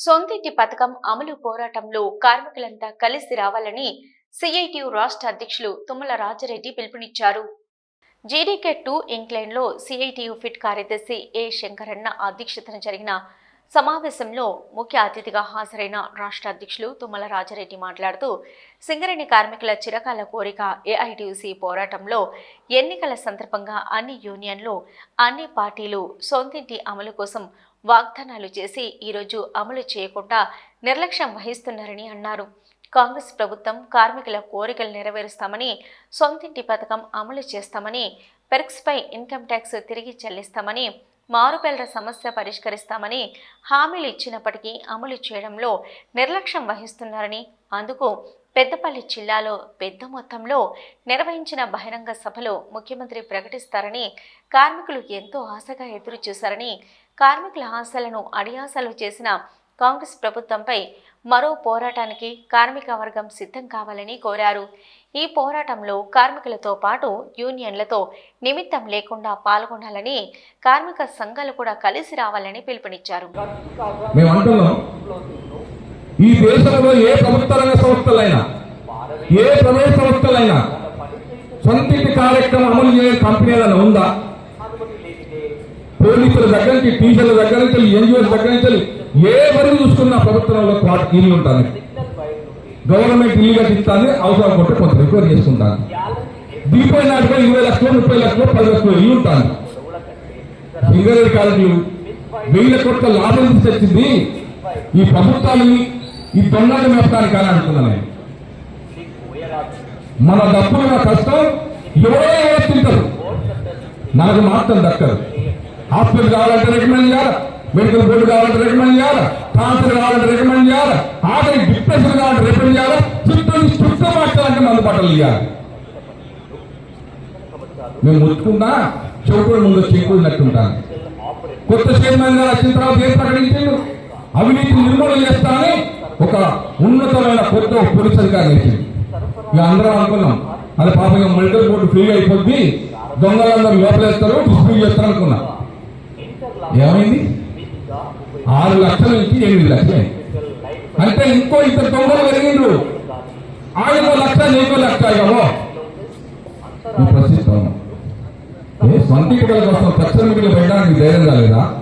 సొంతింటి పథకం అమలు పోరాటంలో కార్మికులంతా కలిసి రావాలని సిఐటియు రాష్ట్ర అధ్యక్షులు తుమ్మల రాజరెడ్డి పిలుపునిచ్చారు. జీడీకే టూ ఇంగ్లాండ్లో సిఐటియు ఫిట్ కార్యదర్శి ఏ శంకరన్న అధ్యక్షతన జరిగిన సమావేశంలో ముఖ్య అతిథిగా హాజరైన రాష్ట్ర అధ్యక్షులు తుమ్మల రాజరెడ్డి మాట్లాడుతూ సింగరేణి కార్మికుల చిరకాల కోరిక ఏఐటియుసి పోరాటంలో ఎన్నికల సందర్భంగా అన్ని యూనియన్లు అన్ని పార్టీలు సొంతింటి అమలు కోసం వాగ్దానాలు చేసి ఈరోజు అమలు చేయకుండా నిర్లక్ష్యం వహిస్తున్నారని అన్నారు. కాంగ్రెస్ ప్రభుత్వం కార్మికుల కోరికలు నెరవేరుస్తామని సొంతింటి పథకం అమలు చేస్తామని పెర్క్స్పై ఇన్కమ్ ట్యాక్స్ తిరిగి చెల్లిస్తామని మారుపేళ్ళ సమస్య పరిష్కరిస్తామని హామీలు ఇచ్చినప్పటికీ అమలు చేయడంలో నిర్లక్ష్యం వహిస్తున్నారని అందుకు పెద్దపల్లి జిల్లాలో పెద్ద మొత్తంలో నిర్వహించిన బహిరంగ సభలో ముఖ్యమంత్రి ప్రకటిస్తారని కార్మికులు ఎంతో ఆశగా ఎదురుచూశారని కార్మికుల ఆశలను అడియాసలు చేసిన కాంగ్రెస్ ప్రభుత్వంపై మరో పోరాటానికి కార్మిక వర్గం సిద్ధం కావాలని కోరారు. ఈ పోరాటంలో కార్మికులతో పాటు యూనియన్లతో నిమిత్తం లేకుండా పాల్గొనాలని కార్మిక సంఘాలు కూడా కలిసి రావాలని పిలుపునిచ్చారు. ఈ దేశంలో ఏ ప్రభుత్వ సంస్థలైనా ఏ ప్రైవేట్ సంస్థలైనా కార్యక్రమం అమలు చేయని కంపెనీలను ఉందా? పోలీసుల దగ్గర నుంచి టీచర్ల దగ్గర నుంచి ఎన్జిఓస్ దగ్గర నుంచి ఏ పని చూసుకున్న ప్రభుత్వంలో వాటికి ఇల్లు ఉంటాను గవర్నమెంట్ ఇల్లు కట్టిస్తాను అవసరం కొంటే కొంత రికవర్ చేసుకుంటాను దీపావళి నాటిపై ఇరవై లక్షలు ముప్పై లక్షలు పది లక్షలు ఇల్లు ఉంటాను సింగరేడ్ కాలేజీలు వెయ్యి కోట్ల లాభం తీసుకొచ్చింది. ఈ ప్రభుత్వాన్ని ఈ దొంగలు మేపడానికి అని అంటున్నాను మన డబ్బులు మన కష్టం ఎవరో ఎవరో తింటారు. మనకు మాత్రం దక్కదు. హాస్పిటల్ కావాలంటే రికమెండ్ చేయాలి? మెడికల్ బోర్డు కావాలంటే రికమెండ్ చేయాలి? ట్రాన్స్ఫర్ కావాలంటే రికమెండ్ చేయాలి? ఆఖరి డిప్రెషన్ కావాలంటే రికమెండ్ చేయాలి? చుట్టూ చుట్టూ మార్చాలంటే మందు బట్టలు ఇవ్వాలి మేము ముట్టుకున్నా చెవుకుడు ముందు చెక్కున్నట్టుంటాను కొత్త చైర్మన్ గారు వచ్చిన తర్వాత ఏం ప్రకటించారు అవినీతి నిర్మూలన చేస్తానని ఒక ఉన్నతమైన కొత్త పోలీస్ అధికారి ఇచ్చింది ఇక అందరం అనుకున్నాం. అది పాపంగా మెడికల్ బోర్డు ఫ్రీ అయిపోద్ది. దొంగలందరూ లోపలేస్తారు డిస్ట్రిబ్యూట్ చేస్తారు అనుకున్నాం ఏమైంది? ఆరు లక్షల నుంచి ఎనిమిది లక్షలు. అంటే ఇంకో ఇద్దరు దొంగలు పెరిగిండ్రు. ఆయనకో లక్ష నీకో లక్ష ఇవ్వమో ఈ ఏ సొంత ఇటుకల కోసం ప్రశ్న మీటింగ్లు పెట్టడానికి ధైర్యం కాలేదా?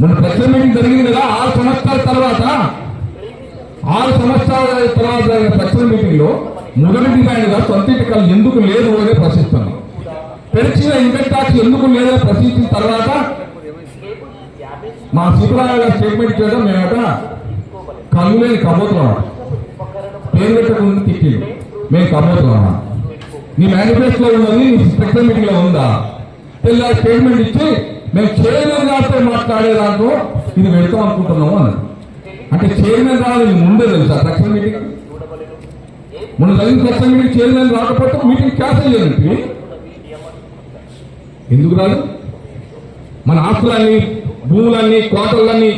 మన ప్రశ్న మీటింగ్ జరిగింది కదా ఆరు సంవత్సరాల తర్వాత. ఆరు సంవత్సరాల తర్వాత జరిగిన ప్రశ్న మీటింగ్లో మొదటి సొంత ఇటుకలు ఎందుకు లేదు అనే ప్రశ్నిస్తున్నాం. పెరిచిన ఇన్కమ్ ట్యాక్స్ ఎందుకు లేదో ప్రశ్నించిన తర్వాత మా సీతారామ గారు స్టేట్మెంట్ చేయడం మేమట కన్నులేని కబోతున్నాం పేరు పెట్టకుండా తిట్టి మేము కబోతున్నాం నీ మేనిఫెస్టోలో ఉన్నది నీ స్పెషల్ మీటింగ్లో ఉందా? పిల్ల స్టేట్మెంట్ ఇచ్చి మేము చైర్మన్ గారితో మాట్లాడే దాంట్లో ఇది పెడతాం అనుకుంటున్నాము అని అంటే చైర్మన్ రావాలి ముందే తెలుసా స్పెషల్ మీటింగ్ మొన్న జరిగిన స్పెషల్ మీటింగ్ చైర్మన్ రాకపోతే మీటింగ్ క్యాన్సిల్ చేయండి. ఎందుకు రాదు? మన ఆస్తులన్నీ భూములన్నీ కోటలన్నీ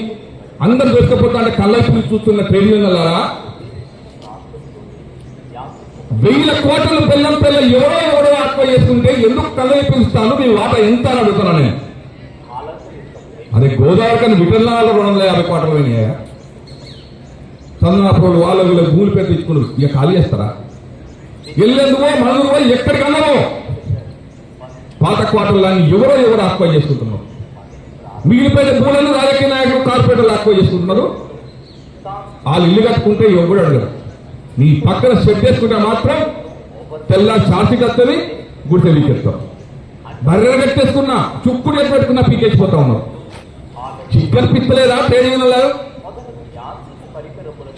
అందరు దొరకపోతా అంటే కళ్ళకి చూస్తున్న ట్రేడ్ యూనియన్లారా వెయ్యిల కోటలు పిల్లల పిల్ల ఎవరో ఎవరో ఆత్మ చేసుకుంటే ఎందుకు కళ్ళని పిలుస్తాను మీ వాట ఎంత అని అడుగుతున్నాను నేను. అదే గోదావరి కానీ విటల్లాల రెండు వందల యాభై కోటలు పోయినాయా? చంద్రనాథులు వాళ్ళ వీళ్ళు భూములు పేరు ఇచ్చుకున్నారు ఇక ఖాళీ చేస్తారా? వెళ్ళేందుకో మనదుకో ఎక్కడికన్నారో పాత క్వార్టర్లని ఎవరో ఎవరు ఆత్మ చేసుకుంటున్నారు? మిగిలిపోయిన భూములను రాజకీయ నాయకులు కార్పొరేటర్లు ఆక్వై చేసుకుంటున్నారు. వాళ్ళు ఇల్లు కట్టుకుంటే ఎవరు అడగరు నీ పక్కన షెడ్ వేసుకుంటే మాత్రం తెల్ల చార్సి కత్తది గుడిసె పీకేస్తాం బర్రెలు కట్టేసుకున్నా చుక్కుడు ఎట్టు పెట్టుకున్నా పీకేసిపోతా ఉన్నావు చిక్కలు పిత్తలేదా ట్రేడ్ యూనియన్లు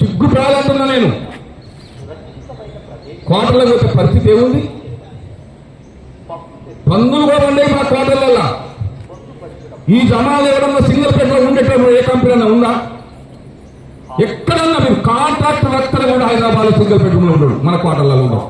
చిగ్గు ప్రాలంటున్నా నేను. కోటలో పోతే పరిస్థితి ఏముంది? పందులు కూడా ఉండేవి మా కోటలల్లో ఈ జనాలు ఎవరన్నా సింగిల్ పేటలో ఉండేటప్పుడు ఏ కంపెనీ అన్నా ఉందా? ఎక్కడన్నా మీరు కాంట్రాక్ట్ వర్కర్ కూడా హైదరాబాద్ సింగిల్ బెడ్రూమ్ ఉండడు మన క్వార్టర్లలో ఉండవు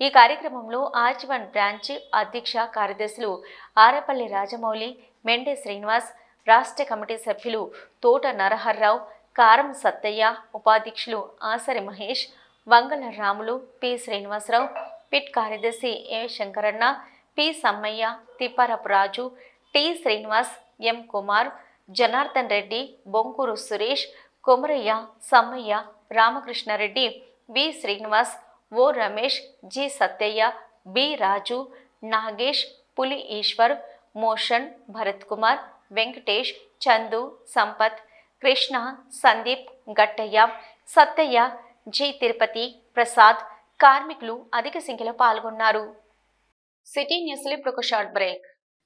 ఈ కార్యక్రమంలో ఆర్జీవన్ బ్రాంచ్ అధ్యక్ష కార్యదర్శులు ఆరేపల్లి రాజమౌళి మెండే శ్రీనివాస్ రాష్ట్ర కమిటీ సభ్యులు తోట నరహర్రావు కారం సత్తయ్య ఉపాధ్యక్షులు ఆసరి మహేష్ వంగల రాములు పి శ్రీనివాసరావు పిట్ కార్యదర్శి A Shankaranna P Sammaiah Thipparapu Raju T. Srinivas M. Kumar Janardhan Reddy Bonkuru Suresh Komaraiah Sammaiah Ramakrishnareddy V. Srinivas O. Ramesh G. Satyaiah B. Raju Nagesh Puli Eshwar motion Bharath Kumar Venkatesh Chandu Sampath Krishna Sandeep Gattaiah Sattaiah G. Tirupati Prasad కార్మికులు అధిక సంఖ్యలో పాల్గొన్నారు. City న్యూస్లో ఇప్పుడు ఒక short break.